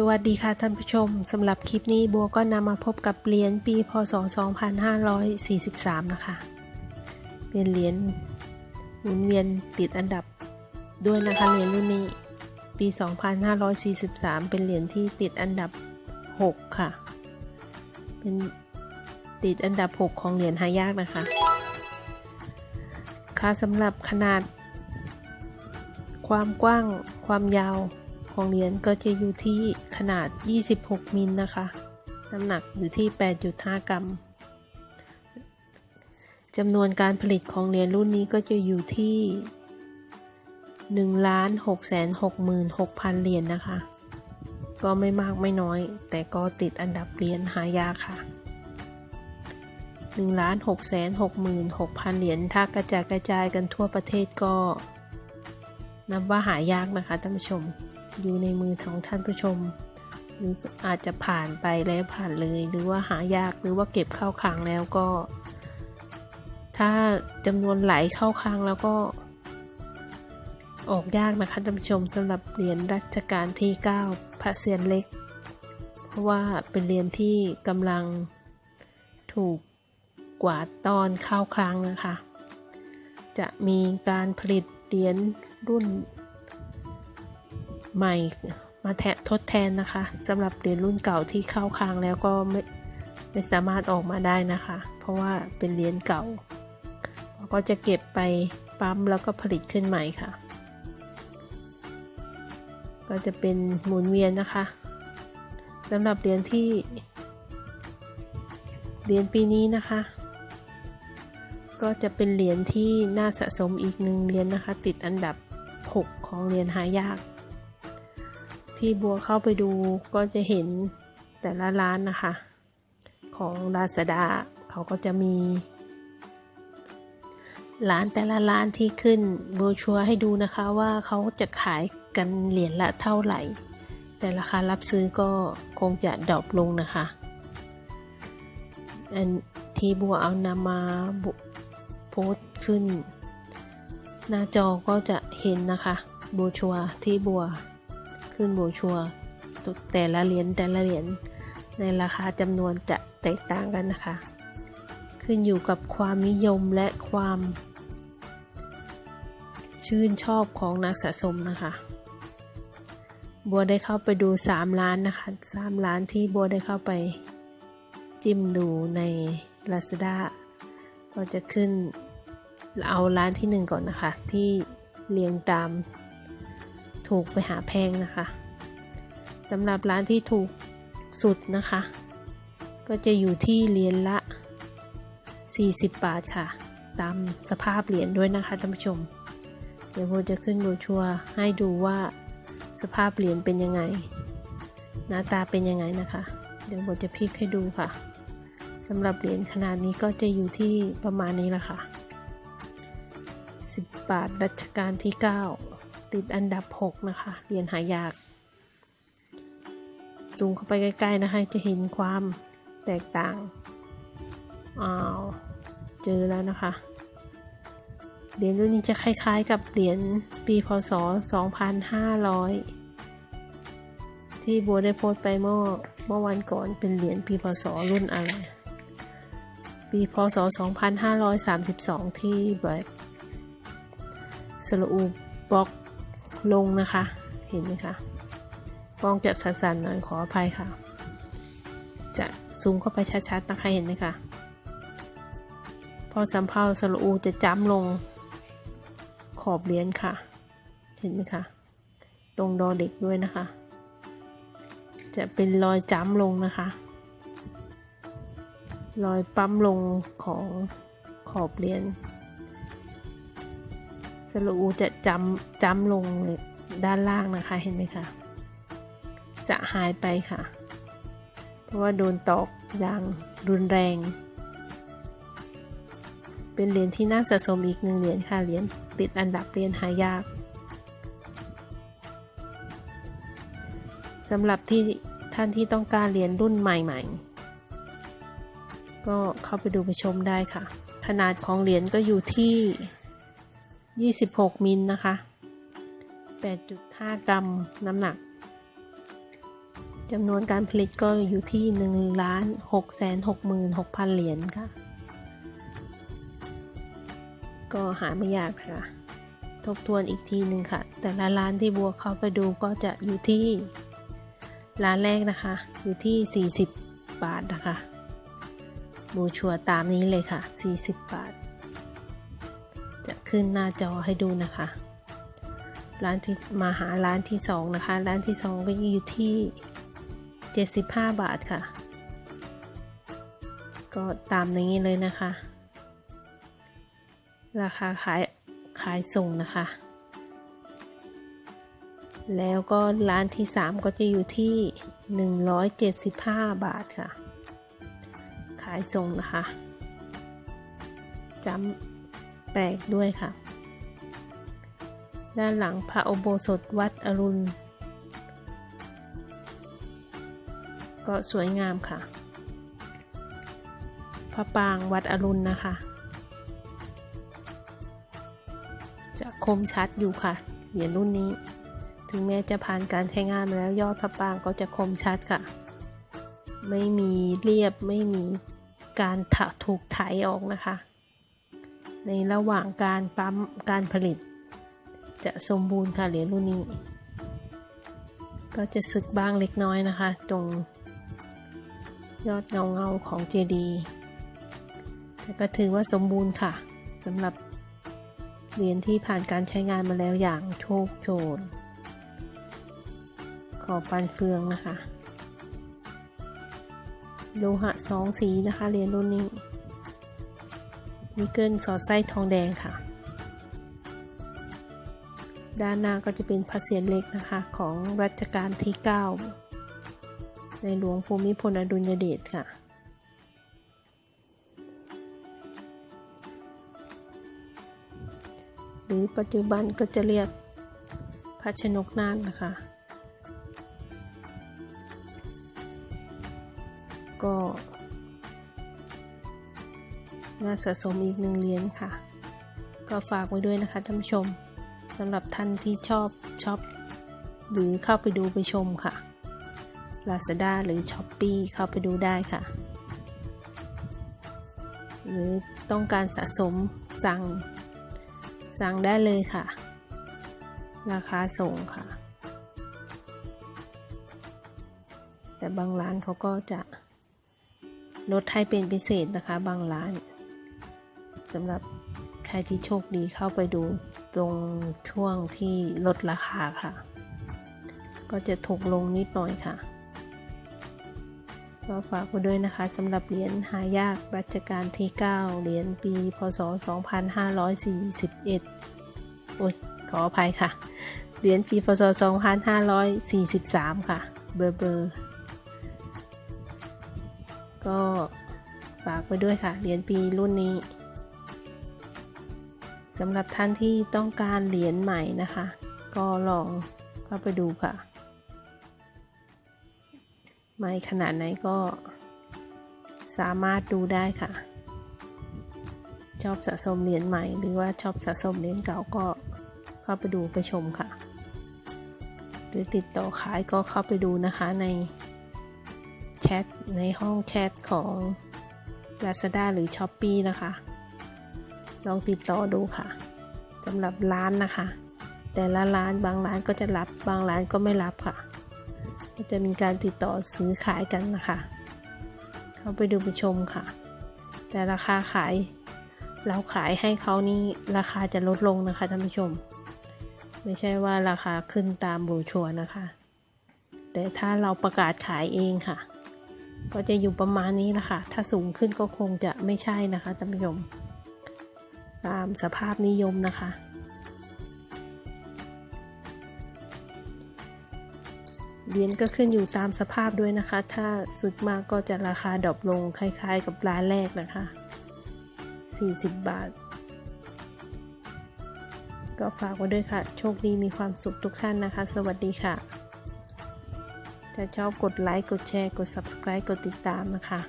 สวัสดีค่ะท่านผู้ชมสำหรับคลิปนี้บัวก็นำมาพบกับเหรียญปีพศ 2543 นะคะ เป็นเหรียญหมุนเวียนติดอันดับด้วยนะคะเหรียญรุ่นนี้ปี 2543 เป็นเหรียญที่ติดอันดับ 6 ค่ะ เป็นติดอันดับ 6 ของเหรียญหายากนะคะ ค่ะสำหรับขนาด ความกว้างความยาว ของเหรียญก็จะอยู่ที่ขนาด 26 มิลนะคะ น้ำหนักอยู่ที่ 8.5 กรัมจำนวนการผลิตของเหรียญรุ่นนี้ก็จะอยู่ที่1 6 6 6 6 0 0เหรียญนะคะ ก็ไม่มากไม่น้อย แต่ก็ติดอันดับเหรียญหายากค่ะ1ล้าน6แสน6หมื่น6พันเหรียญถ้ากระจายกระจายกันทั่วประเทศก็ นับว่าหายากนะคะท่านผู้ชม อยู่ในมือของท่านผู้ชม หรืออาจจะผ่านไปแล้วผ่านเลย หรือว่าหายากหรือว่าเก็บเข้าคลังแล้วก็ ถ้าจำนวนไหลเข้าคลังแล้วก็ ออกยากนะคะท่านผู้ชมสำหรับเหรียญรัชกาลที่ 9 พระเศียรเล็ก เพราะว่าเป็นเหรียญที่กำลังถูกกว่าตอนเข้าครั้งนะคะ จะมีการผลิตเหรียญรุ่น ใหม่มาแททดแทนนะคะสำหรับเหรียญรุ่นเก่าที่เข้าค้างแล้วก็ไม่ไม่สามารถออกมาได้นะคะ เพราะว่าเป็นเหรียญเก่าเราก็จะเก็บไปปั๊มแล้วก็ผลิตขึ้นใหม่ค่ะ ก็จะเป็นหมุนเวียนนะคะสำหรับเหรียญที่เหรียญปีนี้นะคะ ก็จะเป็นเหรียญที่น่าสะสมอีกหนึ่งเหรียญนนะคะ ติดอันดับ 6 ของเหรียญหายาก ที่บัวเข้าไปดูก็จะเห็นแต่ละร้านนะคะ ของลาซาด้าเขาก็จะมีร้านแต่ละร้านที่ขึ้นโบชัวให้ดูนะคะว่าเขาจะขายกันเหรียญละเท่าไหร่ แต่ราคารับซื้อก็คงจะดรอปลงนะคะ อันที่บัวเอานำมาโพสต์ขึ้น หน้าจอก็จะเห็นนะคะโบชัวที่บัว ขึ้นโบชัวแต่ละเหรียญแต่ละเหรียญในราคาจำนวนจะแตกต่างกันนะคะ ขึ้นอยู่กับความนิยมและความ ชื่นชอบของนักสะสมนะคะ บัวได้เข้าไปดู 3 ล้านนะคะ3ล้านที่บัวได้เข้าไป จิ้มดูใน Lazada ก็จะขึ้นเอาร้านที่หนึ่งก่อนนะคะ ที่เรียงตาม ถูกไปหาแพงนะคะสำหรับร้านที่ถูกสุดนะคะ ก็จะอยู่ที่เหรียญละ 40 บาทค่ะ ตามสภาพเหรียญด้วยนะคะท่านผู้ชม เดี๋ยวโบจะขึ้นโบชัวให้ดูว่าสภาพเหรียญเป็นยังไง หน้าตาเป็นยังไงนะคะ เดี๋ยวโบจะพลิกให้ดูค่ะสำหรับเหรียญขนาดนี้ก็จะอยู่ที่ประมาณนี้แหละค่ะ 10 บาทรัชกาลที่ 9 ติดอันดับ 6 นะคะ เหรียญหายาก ซูมเข้าไปใกล้ๆนะคะจะเห็นความแตกต่าง อ้าว เจอแล้วนะคะ เหรียญรุ่นนี้จะคล้ายๆกับเหรียญปีพศ 2500 ที่บัวได้โพสต์ไปเมื่อเมื่อวันก่อนเป็นเหรียญปีพศรุ่นอะไร ปีพศ 2532 ที่แบบสรูบล็อก ลงนะคะ เห็นไหมคะกล้องจะสั่นๆหน่อยขออภัยค่ะ จะซูมเข้าไปชัดๆนะคะเห็นไหมคะพอสัมเพาสรูจะจ้ำลงขอบเหรียญค่ะ เห็นไหมคะตรงดอเด็กด้วยนะคะ จะเป็นรอยจ้ำลงนะคะรอยปั๊มลงของขอบเหรียญ สรูจะจำจำลงด้านล่างนะคะเห็นไหมคะ จะหายไปค่ะ เพราะว่าโดนตอกอย่างรุนแรง เป็นเหรียญที่น่าสะสมอีกหนึ่งเหรียญค่ะเหรียญติดอันดับเหรียญหายากสำหรับที่ท่านที่ต้องการเหรียญรุ่นใหม่ๆ ก็เข้าไปดูไปชมได้ค่ะ ขนาดของเหรียญก็อยู่ที่ 26 มิลนะคะ 8.5 กรัมน้ำหนักจำนวนการผลิตก็อยู่ที่1ล้าน6 6 6 0 0 0เหรียญค่ะ ก็หาไม่ยากค่ะ ทบทวนอีกทีหนึ่งค่ะ แต่ละร้านที่บัวเข้าไปดูก็จะอยู่ที่ร้านแรกนะคะ อยู่ที่ 40 บาทนะคะ บูชัวร์ตามนี้เลยค่ะ 40 บาท ขึ้นหน้าจอให้ดูนะคะ ร้านที่มาหาร้านที่สองนะคะ ร้านที่สองก็อยู่ที่ 75 บาทค่ะ ก็ตามนี้เลยนะคะ ราคาขายขายส่งนะคะ แล้วก็ร้านที่ 3 ก็จะอยู่ที่ 175 บาทค่ะ ขายส่งนะคะจำ ปลกด้วยค่ะ ด้านหลังพระอุโบสถวัดอรุณ ก็สวยงามค่ะ พระปางวัดอรุณนะคะ จะคมชัดอยู่ค่ะเหรียญรุ่นนี้ ถึงแม้จะผ่านการใช้งานมาแล้วยอดพระปางก็จะคมชัดค่ะ ไม่มีเรียบไม่มีการถ,ถูกไถออกนะคะ ในระหว่างการปั๊มการผลิต จะสมบูรณ์ค่ะเหรียญรุ่นนี้ ก็จะสึกบ้างเล็กน้อยนะคะ ตรงยอดเงาเงาของเจดีย์แต่ก็ถือว่าสมบูรณ์ค่ะสำหรับเหรียญที่ผ่านการใช้งานมาแล้วอย่างโชคโชน ขอบฟันเฟืองนะคะ โลหะสองสีนะคะเหรียญรุ่นนี้ นิกเกิลสอดไส้ทองแดงค่ะ ด้านหน้าก็จะเป็นพระเศียรเล็กนะคะ ของรัชกาลที่ 9 ในหลวงภูมิพลอดุลยเดชค่ะหรือปัจจุบันก็จะเรียกพระชนกนาคนะคะ ก็ น่าสะสมอีกหนึ่งเหรียญค่ะ ก็ฝากไว้ด้วยนะคะท่านผู้ชมสำหรับท่านที่ชอบช็อปหรือเข้าไปดูไปชมค่ะ Lazada หรือ s h อ p e e เข้าไปดูได้ค่ะ หรือต้องการสะสมสั่ง สั่งได้เลยค่ะ ราคาส่งค่ะ แต่บางร้านเขาก็จะลดให้เป็นพิเศษนะคะบางร้าน สำหรับใครที่โชคดีเข้าไปดูตรงช่วงที่ลดราคาค่ะ ก็จะถูกลงนิดหน่อยค่ะก็ฝากไว้ด้วยนะคะสำหรับเหรียญหายากรัชกาลที่ 9 เหรียญปีพศ 2541โอ้ยขออภัยค่ะ เหรียญปีพศ 2543 ค่ะ เบอร์เบอร์ก็ฝากไว้ด้วยค่ะ เหรียญปีรุ่นนี้ สำหรับท่านที่ต้องการเหรียญใหม่นะคะ ก็ลองเข้าไปดูค่ะใหม่ขนาดไหนก็สามารถดูได้ค่ะ ชอบสะสมเหรียญใหม่ หรือว่าชอบสะสมเหรียญเก่าก็เข้าไปดูไปชมค่ะ หรือติดต่อขายก็เข้าไปดูนะคะในแชทในห้องแชทของ Lazada หรือ s h อ p e e นะคะ ลองติดต่อดูค่ะสำหรับร้านนะคะ แต่ละร้านบางร้านก็จะรับบางร้านก็ไม่รับค่ะ ก็จะมีการติดต่อซื้อขายกันนะคะ เข้าไปดูไปชมค่ะ แต่ราคาขาย เราขายให้เขานี่ราคาจะลดลงนะคะท่านผู้ชม ไม่ใช่ว่าราคาขึ้นตามบรชัวนะคะ แต่ถ้าเราประกาศขายเองค่ะก็จะอยู่ประมาณนี้นะคะ ถ้าสูงขึ้นก็คงจะไม่ใช่นะคะท่านผู้ชม ตามสภาพนิยมนะคะ เหรียญก็ขึ้นอยู่ตามสภาพด้วยนะคะ ถ้าสึกมากก็จะราคาดรอปลงคล้ายๆ กับร้านแรกนะคะ 40 บาท ก็ฝากไว้ด้วยค่ะ โชคดีมีความสุขทุกท่านนะคะ สวัสดีค่ะถ้าชอบกดไลค์ กดแชร์ กด subscribe กดติดตามนะคะ